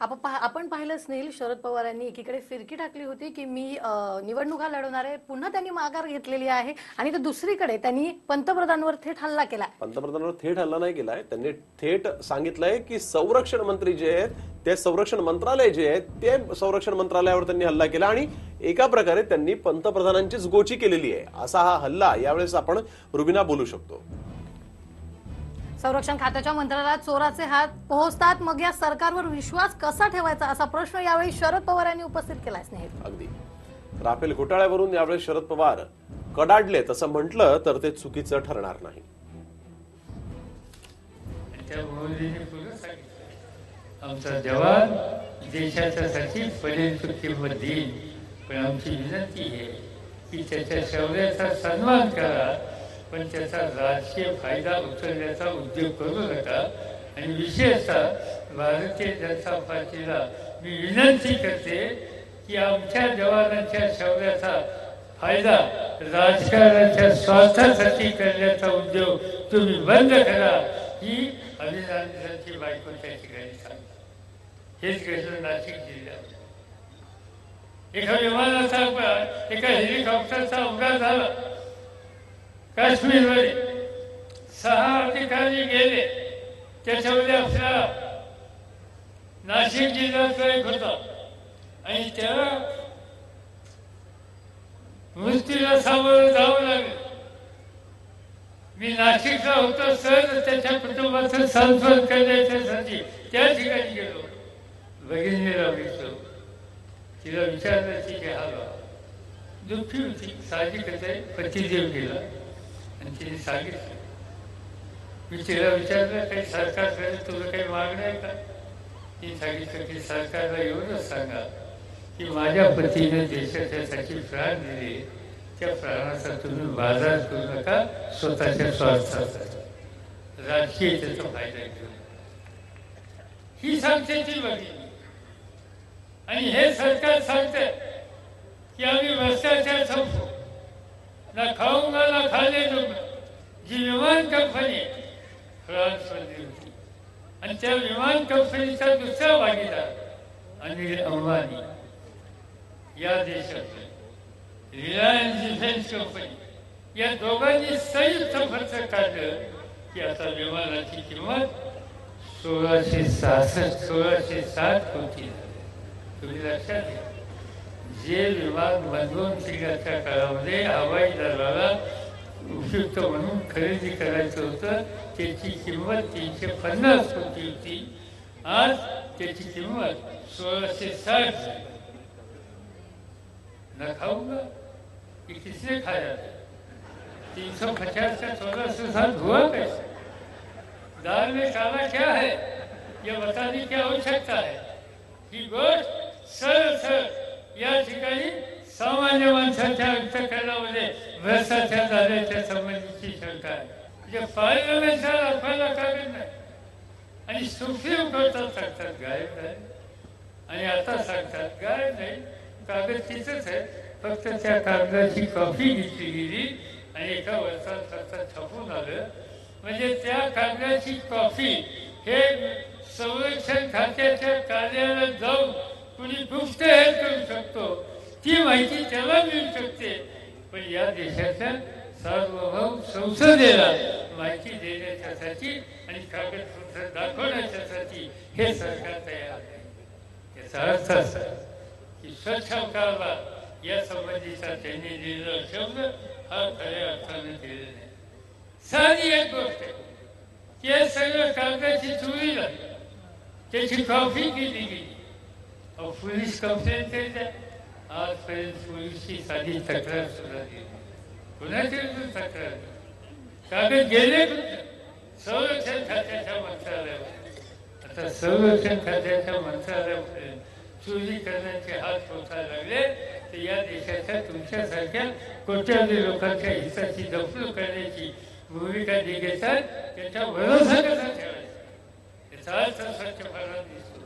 आपण पाहिलं स्नेल शरद पवार यांनी एकीकडे फिरकी टाकली होती की मी निवडणुका लढवणार आहे पुन्हा त्यांनी माघार घेतलेली आहे आणि तर दुसरीकडे त्यांनी पंतप्रधानांवर थेट हल्ला केला पंतप्रधानांवर थेट हल्ला नाही केलाय. त्यांनी थेट सांगितलंय की संरक्षण मंत्री जे आहेत ते संरक्षण मंत्रालय जे आहेत ते संरक्षण मंत्रालयावर त्यांनी हल्ला केला आणि एका प्रकारे त्यांनी पंतप्रधानांचीच गोची केलेली आहे. असा हा हल्ला यावेळेस आपण रुबिना बोलू शकतो. संरक्षण खात्याच्या मंत्रालयात चोराचे हात पोहोचतात. मग या सरकारवर विश्वास कसा ठेवायचा असा प्रश्न यावेळी शरद पवार यांनी उपस्थित केलाय स्नेहल अगदी. राफेल घोटाळ्यावरून यावेळेस शरद पवार कडाडले तसं म्हटलं तर ते चुकीचं ठरणार नाही. आमचा जवान देशाच्यासाठी पर्यंत किंमत देईल पण आमची विनंती आहे की त्याच्या शौर्याचा सन्मान करा. पण त्याचा राजकीय फायदा उचलण्याचा उद्योग करू नका. आणि विशेषतः भारतीय जनता पार्टीला मी विनंती करते की आमच्या जवानांच्या शौर्याचा फायदा राजकारणाच्या स्वार्थासाठी करण्याचा उद्योग तुम्ही बंद करा. ही अभिनंदनाची बायको त्या ठिकाणी सांग हेच घडलं नाशिक जिल्ह्यात एका विमानाचा एका हेलिकॉप्टरचा अपघात झाला. काश्मीरमध्ये सहा अधिकारी गेले. त्याच्यामध्ये आपल्या नाशिक जिल्ह्याचा एक होता. आणि त्याला मृत्यूला सामोरं जावं लागलं. मी नाशिकला होतो सर त्याच्या कुटुंबाचं सांत्वन करण्याच्यासाठी त्या ठिकाणी गेलो. भगिनीला भेटलो तिला विचारलं की काय हा दुःखी होती साहजिकच आहे पतिदेव गेला. आणि तिने सांगितलं. मी तिला विचारलं काही सरकारकडे तुला काही मागणं आहे का? ती सांगितलं की सरकारला एवढंच सांगा. की माझ्या पतीने देशाच्यासाठी प्राण दिले. त्या प्राणाचा तुम्ही बाजार करू नका स्वतःच्या स्वार्थासाठी. राजकीय त्याचा फायदा घेऊ ही सांगते ती बघितली आणि हे सरकार सांगत की आम्ही भ्रष्टाचार संपू ना खाऊंगा ना खाने दूंगा जी विमान कंपनी. फ्रान्समध्ये होती आणि त्या विमान कंपनीचा दुसरा भागीदार अनिल अंबानी. या देशातले. रिलायन्स डिफेन्स कंपनी या दोघांनी संयुक्त खर्च काढलं की आता विमानाची किंमत सोळाशे सहासष्ट सोळाशे साठ कोटी. तुम्ही लक्षात घ्या. जे विमान मनमोहन सिंगाच्या काळामध्ये हवाई दलाला उपयुक्त म्हणून खरेदी करायचं होतं. त्याची किंमत तीनशे पन्नास कोटी होती. आज त्याची किंमत सोळाशे साठ न खाऊँगा कि? किसने खाया तीन सौ पचास का सोलह सौ साल हुआ कैसे दाल में काला क्या है? यह बताने की आवश्यकता है. ही गोष्ट सरळ सरळ. या ठिकाणी सामान्य माणसाच्या अंतकरणामध्ये भ्रष्टाचार झाल्याच्या संबंधीची शंका आहे. म्हणजे पार्लमेंटचा दाखवायला कागद नाही आणि सुखी उठवतात सांगतात गायब नाही. आणि आता सांगतात गायब नाही. कागद तिथंच आहे. फक्त त्या कागदाची कॉपी घेतली गेली आणि एका वर्षात फक्त छापून आलं. म्हणजे त्या कागदाची कॉपी हे संरक्षण खात्याच्या कार्यालयात जाऊन कुणी गुप्त हे करू शकतो ती माहिती त्याला मिळू शकते पण या देशाच्या सार्वभौम संसदेला माहिती देण्याच्यासाठी आणि कागदपत्र दाखवण्याच्यासाठी हे सरकार तयार आहे याचा अर्थ असा की स्वच्छ कारभार या संबंधीचा त्यांनी दिलेला शब्द हा खऱ्या अर्थाने दिलेला नाही साधी एक गोष्ट आहे. की हे सगळं कागदाची चोरी झाली त्याची कॉफी केली गेली. अहो, पोलीस कंप्लेंट केली द्या आजपर्यंत पोलीसची साधी तक्रार सुद्धा दिली कुणाची तक्रार कागद गेले संरक्षण खात्याच्या मंत्रालयावर आता संरक्षण खात्याच्या मंत्रालयापर्यंत चोरी करण्याचे हात पोचायला लागले तर या देशाच्या तुमच्यासारख्या कोट्यावधी लोकांच्या हिताची जपणूक करण्याची भूमिका जे घेतात त्याच्या भरोसा कसा ठेवायचा याचा अर्थ स्वच्छपणा दिसतो